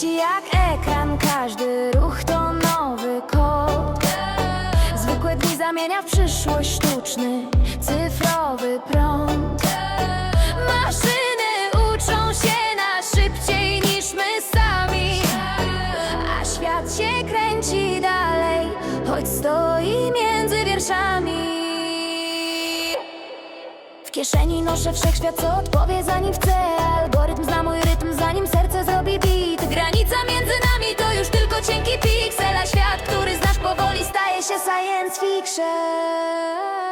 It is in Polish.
szybciej jak ekran Każdy ruch to nowy kod. Zwykłe dni zamienia w przyszłość sztuczny Cyfrowy prąd. Maszyny uczą się na szybciej niż my sami. A świat się kręci dalej Choć stoi między wierszami. W kieszeni noszę wszechświat, co odpowie zanim chcę. Algorytm zna mój rytm, science fiction.